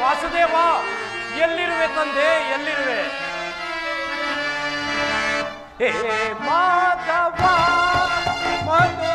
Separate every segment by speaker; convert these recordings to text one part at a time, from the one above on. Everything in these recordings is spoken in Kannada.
Speaker 1: ವಾಸುದೇವ ಎಲ್ಲಿರುವೆ ತಂದೆ ಎಲ್ಲಿರುವೆ? ಹೇ ಮಾಧವ ಮಧು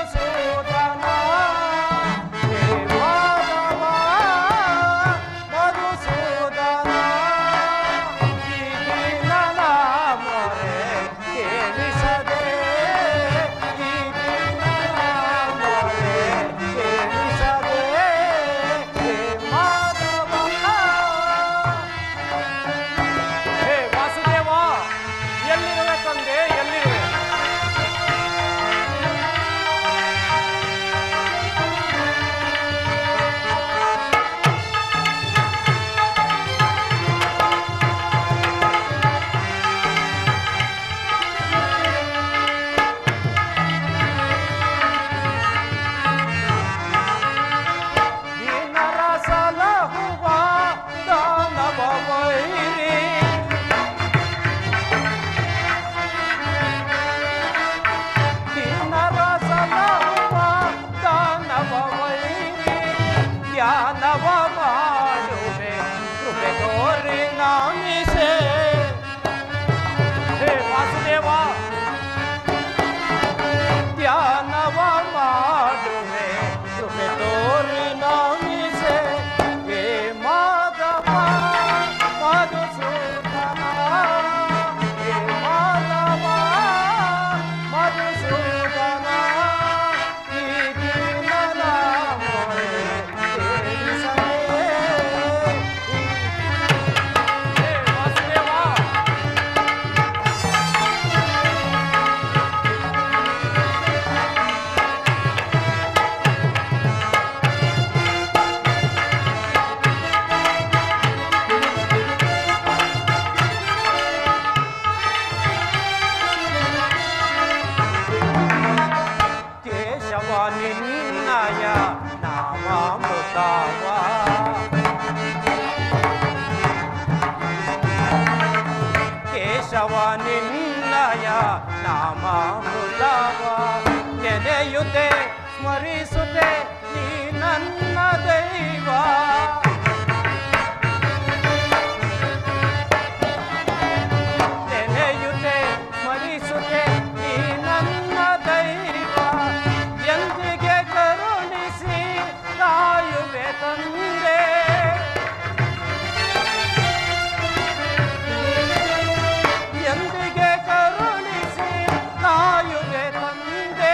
Speaker 1: नामा मृदा वा केशवानि मीलया नामा वा के युते ತಂದೆ ಎಂದಿಗೆ ಕರುಣಿಸಿ ಕಾಯುವೆ ತಂದೆ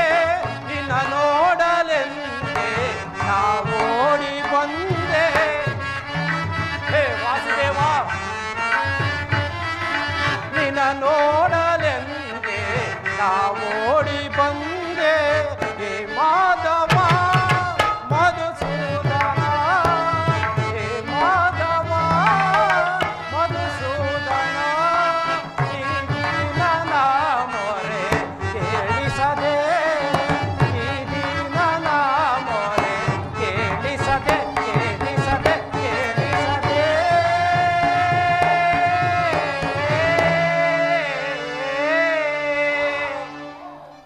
Speaker 1: ನಿನ್ನ ನೋಡಲೆಂದೆ ಬಂದೆ. ಹೇ ನಿನ್ನ ನೋಡಲೆಂದೆ ಬಂದೆ.